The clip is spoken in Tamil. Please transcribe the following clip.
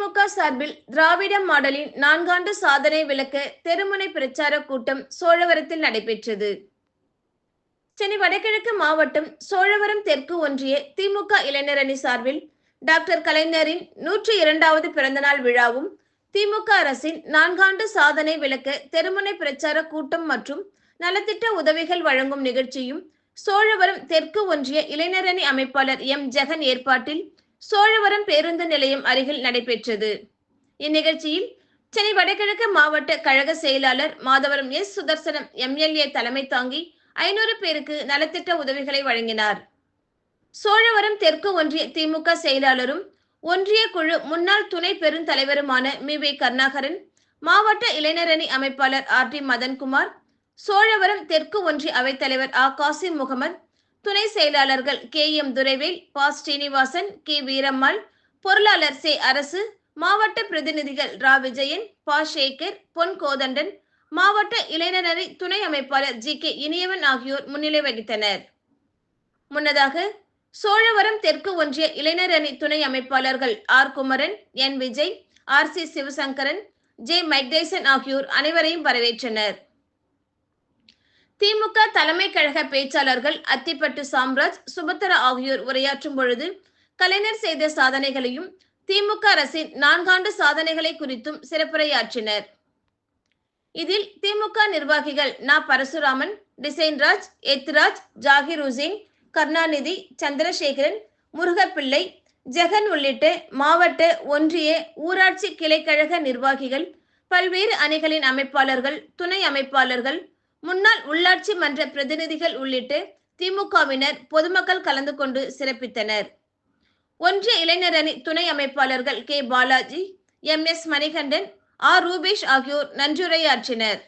சார்பில் திராவிட மாடலின் நான்காண்டு சாதனை விளக்க தெருமுனை பிரச்சார கூட்டம் சோழவரத்தில் நடைபெற்றது. சென்னை வடகிழக்கு மாவட்டம் சோழவரம் தெற்கு ஒன்றிய திமுக இளைஞரணி சார்பில் டாக்டர் கலைஞரின் நூற்றி இரண்டாவது பிறந்தநாள் விழாவும் திமுக அரசின் நான்காண்டு சாதனை விளக்க தெருமுனை பிரச்சார கூட்டம் மற்றும் நலத்திட்ட உதவிகள் வழங்கும் நிகழ்ச்சியும் சோழவரம் தெற்கு ஒன்றிய இளைஞரணி அமைப்பாளர் எம். ஜெகன் ஏற்பாட்டில் சோழவரம் பேருந்து நிலையம் அருகில் நடைபெற்றது. இந்நிகழ்ச்சியில் சென்னை வடகிழக்கு மாவட்ட கழக செயலாளர் மாதவரம் எஸ் சுதர்சனம் எம்எல்ஏ தலைமை தாங்கி ஐநூறு பேருக்கு நலத்திட்ட உதவிகளை வழங்கினார். சோழவரம் தெற்கு ஒன்றிய திமுக செயலாளரும் ஒன்றிய குழு முன்னாள் துணை பெருந்தலைவருமான மி. வி. கருணாகரன் மாவட்ட இளைஞரணி அமைப்பாளர் ஆர். டி. மதன்குமார் சோழவரம் தெற்கு ஒன்றிய அவைத்தலைவர் ஆ. காசிம் முகமது துணை செயலாளர்கள் கே எம் துரைவேல் பா. ஸ்ரீனிவாசன் கே. வீரம்மாள் பொருளாளர் சே. அரசு மாவட்ட பிரதிநிதிகள் ரா. விஜயன் பா. சேகர் பொன் கோதண்டன் மாவட்ட இளைஞரணி துணை அமைப்பாளர் ஜி. கே. இனியவன் ஆகியோர் முன்னிலை வகித்தனர். முன்னதாக சோழவரம் தெற்கு ஒன்றிய இளைஞரணி துணை அமைப்பாளர்கள் R. Kumaran N. Vijay R. C. Sivasankaran J. மைக்டேசன் ஆகியோர் அனைவரையும் வரவேற்றனர். திமுக தலைமை கழக பேச்சாளர்கள் அத்திப்பட்டு சாம்ராஜ் சுபத்திரா ஆகியோர் உரையாற்றும் பொழுது கலைஞர் செய்த சாதனைகளையும் திமுக அரசின் நான்காண்டு சாதனைகளை குறித்தும் சிறப்புரையாற்றினர். இதில் திமுக நிர்வாகிகள் நா. பரசுராமன் டிசைன்ராஜ் எத்ராஜ் ஜாகிர் உசேன் கருணாநிதி சந்திரசேகரன் முருகப்பிள்ளை ஜெகன் உள்ளிட்ட மாவட்ட ஒன்றிய ஊராட்சி கிளைக்கழக நிர்வாகிகள் பல்வேறு அணிகளின் அமைப்பாளர்கள் துணை அமைப்பாளர்கள் முன்னாள் உள்ளாட்சி மன்ற பிரதிநிதிகள் உள்ளிட்டு திமுகவினர் பொதுமக்கள் கலந்து கொண்டு சிறப்பித்தனர். ஒன்றிய இளைஞர் அணி துணை அமைப்பாளர்கள் K. Balaji M. S. Manikandan R. Rupesh ஆகியோர் நன்றியுரையாற்றினர்